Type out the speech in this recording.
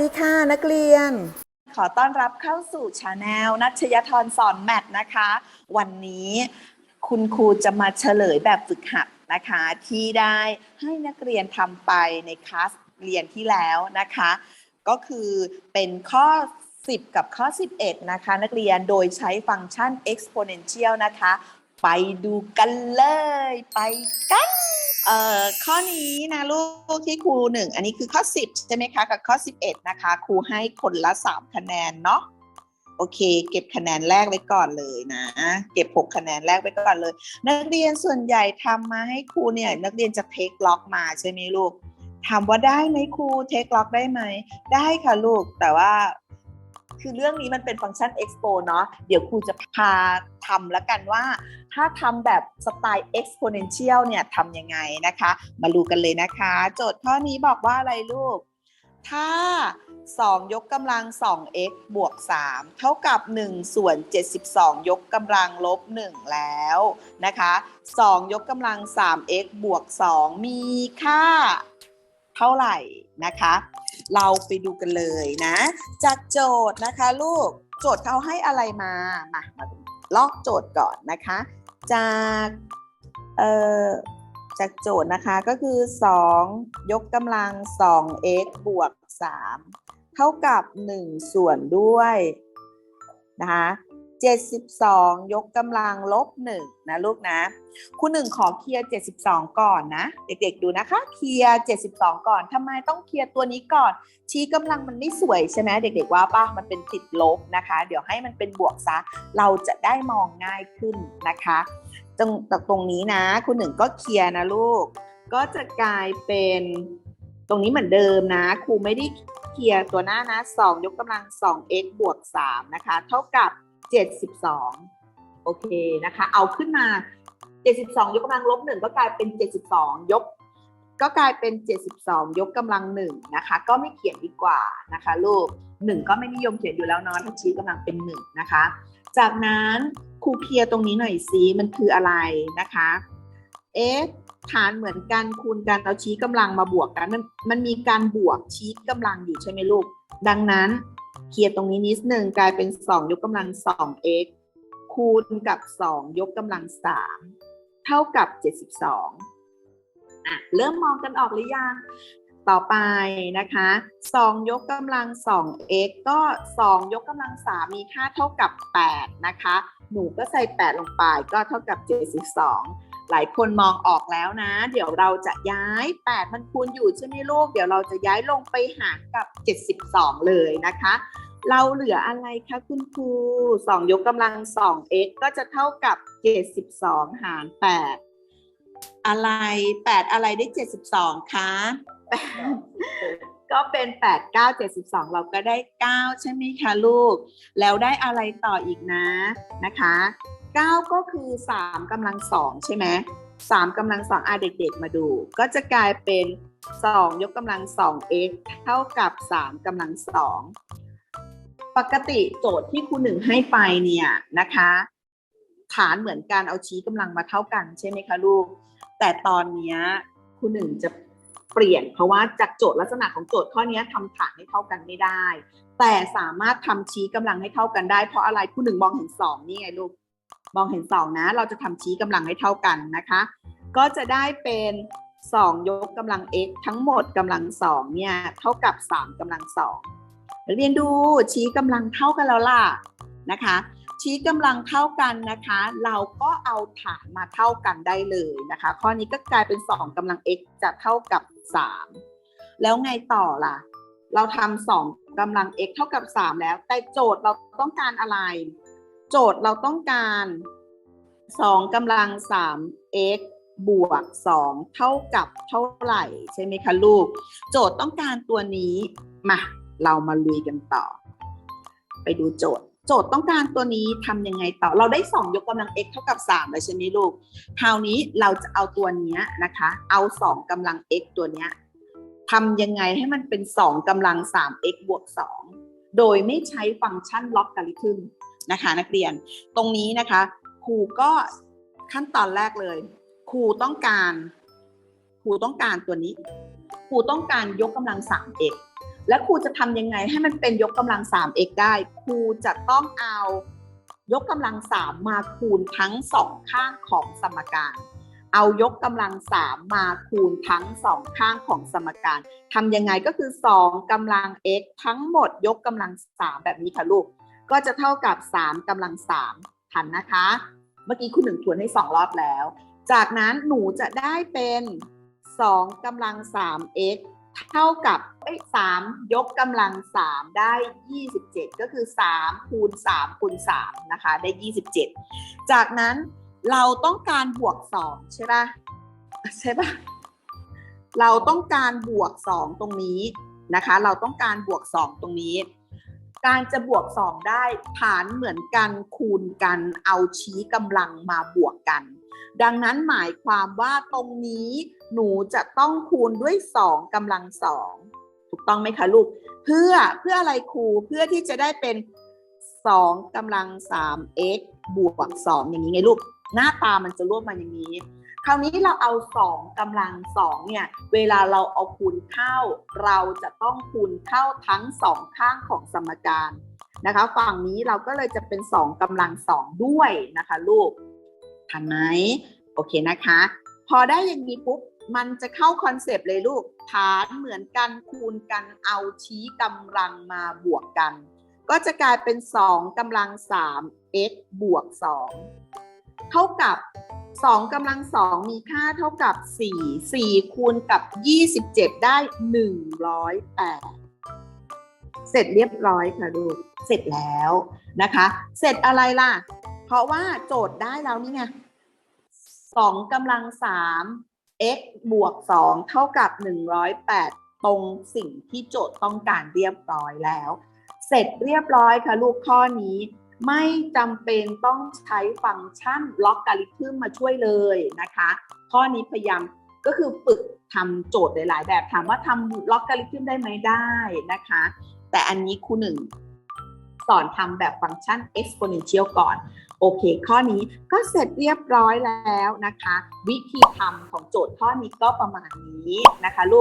ดีค่ะนักเรียน ขอต้อนรับเข้าสู่ชาแนลนัชยธรสอนแมทนะคะ วันนี้คุณครูจะมาเฉลยแบบฝึกหัดนะคะ ที่ได้ให้นักเรียนทำไปในคลาสเรียนที่แล้วนะคะ ก็คือเป็นข้อ 10 กับข้อ 11 นะคะ นักเรียนโดยใช้ฟังก์ชัน exponential นะคะ ไปดูกันเลย ไปกัน เอ่อข้อนี้นะลูกที่ครูหนึ่งอันนี้คือข้อ 10 ใช่ไหมคะกับข้อ 11 นะคะครูให้คนละ 3 คะแนนเนาะโอเค เก็บคะแนนแรกไว้ก่อนเลยนะ เก็บ 6 คะแนนแรกไว้ก่อนเลย นักเรียนส่วนใหญ่ทำมาให้ครูเนี่ยนักเรียนจะเทคล็อกมาใช่ไหมลูกถามว่าได้ไหมครูเทคล็อกได้ไหมได้ค่ะลูกแต่ว่า คือเรื่องนี้มันเป็นฟังก์ชัน expo เนาะเดี๋ยวครูจะพาทำแล้วกันว่า ถ้าทำแบบสไตล์ exponential เนี่ยทำยังไงนะคะ มาดูกันเลยนะคะ โจทย์ข้อนี้บอกว่าอะไรลูก ถ้า 2 ยกกำลัง 2x บวก 3 เท่ากับ 1 ส่วน 72 ยกกำลังลบ 1 แล้วนะคะ 2 ยกกำลัง 3x บวก 2 มีค่าเท่าไหร่นะคะ เราไปดูกันเลยนะ จากโจทย์นะคะลูกโจทย์เขาให้อะไรมามามาลอกโจทย์ก่อนนะคะ จากเอ่อจากโจทย์นะคะก็คือ 2 ยกกำลัง 2x บวก 3 เท่ากับ 1 ส่วนด้วยนะคะ 72 ยกกำลังลบ1นะลูกนะ คุณหนึ่งขอเคลียร์ 72 ก่อนนะ เด็กๆดูนะคะ เคลียร์ 72 ก่อนทำไมต้องเคลียร์ตัวนี้ก่อน ชี้กำลังมันไม่สวยใช่ไหมเด็กๆว่าป่ะมันเป็นติดลบนะคะ เดี๋ยวให้มันเป็นบวกซะ เราจะได้มองง่ายขึ้นนะคะ ตรงตรงนี้นะ คุณหนึ่งก็เคลียร์นะลูก ก็จะกลายเป็นตรงนี้เหมือนเดิมนะครูไม่ได้เคลียร์ตัวหน้านะ 2 ยกกำลัง 2x บวก 3 นะคะ เท่ากับ 72 โอเคนะคะ เอาขึ้นมา 72 ยกกำลังลบ1ก็กลายเป็น 72 ยก ก็กลายเป็น 72 ยกกำลัง1นะคะ ก็ไม่เขียนดีกว่านะคะลูก1ก็ไม่นิยมเขียนอยู่แล้วเนาะถ้าชี้กำลังเป็น1นะคะ จากนั้นครูเคลียร์ตรงนี้หน่อยซิมันคืออะไรนะคะ เอ๊ะฐานเหมือนกันคูณกันเราชี้กำลังมาบวกกันมันมันมีการบวกชี้กำลังอยู่ใช่ไหมลูก ดังนั้น เคลียร์ตรงนี้นิดหนึ่งกลายเป็น2ยกกำลัง 2x คูณกับ2ยกกำลัง3เท่ากับ72อะเริ่มมองกันออกหรือยัง ต่อไปนะคะ2ยกกำลัง 2x ก็2ยกกำลัง3มีค่าเท่ากับ8นะคะ หนูก็ใส่8ลงไปก็เท่ากับ72 หลายคนมองออกแล้วนะ เดี๋ยวเราจะย้าย8มันคูณอยู่ใช่ไหมลูก เดี๋ยวเราจะย้ายลงไปหารกับ 72 เลยนะคะ เราเหลืออะไรคะคุณครู 2 ยกกำลัง 2x ก็จะเท่ากับ 72 หาร 8 อะไร 8 อะไรได้ 72 คะก็เป็น 8 9 72 เราก็ได้ 9 ใช่ไหมคะลูก แล้วได้อะไรต่ออีกนะนะคะ 9ก็คือ3กำลัง2ใช่ไหม3กำลัง2องอาเด็กๆมาดู ก็จะกลายเป็น2ยกกำลัง 2x เท่ากับ3กำลัง2ปกติโจทย์ที่ครูหนึ่งให้ไปเนี่ยนะคะฐานเหมือนกันเอาชี้กำลังมาเท่ากันใช่ไหมคะลูก แต่ตอนนี้ครูหนึ่งจะเปลี่ยน เพราะว่าจากโจทย์ลักษณะของโจทย์ข้อนี้ทำฐานให้เท่ากันไม่ได้ แต่สามารถทำชี้กำลังให้เท่ากันได้ เพราะอะไรครูหนึ่งมองเห็นสองนี่ไงลูก มองเห็นสองนะ เราจะทำชี้กำลังให้เท่ากันนะคะ ก็จะได้เป็น2ยกกำลัง x ทั้งหมดกำลังสองเนี่ยเท่ากับ3กำลังสองเรียนดูชี้กำลังเท่ากันแล้วล่ะนะคะ ชี้กำลังเท่ากันนะคะ เราก็เอาฐานมาเท่ากันได้เลยนะคะ ข้อนี้ก็กลายเป็น2กำลัง x จะเท่ากับ 3 แล้วไงต่อล่ะ เราทำสองกำลัง x เท่ากับ 3 แล้ว แต่โจทย์เราต้องการอะไร โจทย์เราต้องการ2กำลัง3 x บวก2เท่ากับเท่าไหร่ ใช่ไหมคะลูก โจทย์ต้องการตัวนี้มาเรามาลุยกันต่อ ไปดูโจทย์ โจทย์ต้องการตัวนี้ทำยังไงต่อ เราได้2ยกกำลัง x เท่ากับ3แล้วใช่ไหมลูก คราวนี้เราจะเอาตัวนี้นะคะ เอา2กำลัง x ตัวนี้ทำยังไงให้มันเป็น2กำลัง 3x บวก2โดยไม่ใช้ฟังก์ชันล็อกการิทึม นะคะนักเรียน ตรงนี้นะคะครูก็ขั้นตอนแรกเลยครูต้องการครูต้องการตัวนี้ครูต้องการยกกำลัง 3x และครูจะทำยังไงให้มันเป็นยกกำลัง 3x ได้ครูจะต้องเอายกกำลัง 3 มาคูณทั้งสองข้างของสมการ เอายกกำลัง 3 มาคูณทั้งสองข้างของสมการทำยังไงก็คือ 2กำลัง x ทั้งหมดยกกำลัง 3 แบบนี้ค่ะลูก ก็จะเท่ากับ 3กำลัง3ทันนะคะ เมื่อกี้คุณหนึ่งทวนให้ 2 รอบแล้ว จากนั้นหนูจะได้เป็น 2กำลัง 3x เท่ากับเอ้ย3ยกกำลัง 3 ได้ 27 ก็คือ 3 คูณ 3 คูณ 3 นะคะ ได้ 27 จากนั้นเราต้องการบวก 2 ใช่ปะใช่ปะเราต้องการบวก 2 ตรงนี้นะคะ เราต้องการบวก 2 ตรงนี้ การจะบวก 2 ได้ฐานเหมือนกันคูณกันเอาชี้กำลังมาบวกกัน ดังนั้นหมายความว่าตรงนี้หนูจะต้องคูณด้วย 2กำลังสองถูกต้องไหมคะลูก เพื่อเพื่ออะไรครูเพื่อที่จะได้เป็น 2กำลัง 3x บวก 2 อย่างนี้ไงลูก หน้าตามันจะรวบมาอย่างนี้ คราวนี้เราเอา 2กำลัง2เนี่ย เวลาเราเอาคูณเข้า เราจะต้องคูณเข้าทั้งสองข้างของสมการนะคะ ฝั่งนี้เราก็เลยจะเป็น 2กำลัง 2 ด้วยนะคะ ลูกทันไหมโอเคนะคะ พอได้อย่างนี้ปุ๊บมันจะเข้าคอนเซปต์เลยลูกฐานเหมือนกันคูณกันเอาชี้กำลังมาบวกกัน ก็จะกลายเป็น 2กำลัง 3 x บวก 2 เท่ากับ 2กำลัง 2 มีค่าเท่ากับ 4 4 คูณกับ 27 ได้ 108 เสร็จเรียบร้อยค่ะลูก เสร็จแล้วนะคะ เสร็จอะไรล่ะ เพราะว่าโจทย์ได้แล้วนี่ไงสองกำลังสาม x บวกสองเท่ากับหนึ่งร้อยแปดตรงสิ่งที่โจทย์ต้องการเรียบร้อยแล้ว เสร็จเรียบร้อยค่ะลูกข้อนี้ ไม่จำเป็นต้องใช้ฟังก์ชันล็อกการิทึมมาช่วยเลยนะคะ ข้อนี้พยายามก็คือฝึกทำโจทย์หลาย ๆ แบบถามว่าทำล็อกการิทึมได้ไหมได้นะคะ แต่อันนี้ครูหนึ่งสอนทำแบบฟังก์ชัน exponential ก่อน โอเค ข้อนี้ก็เสร็จเรียบร้อยแล้วนะคะ วิธีทำของโจทย์ข้อนี้ก็ประมาณนี้นะคะลูก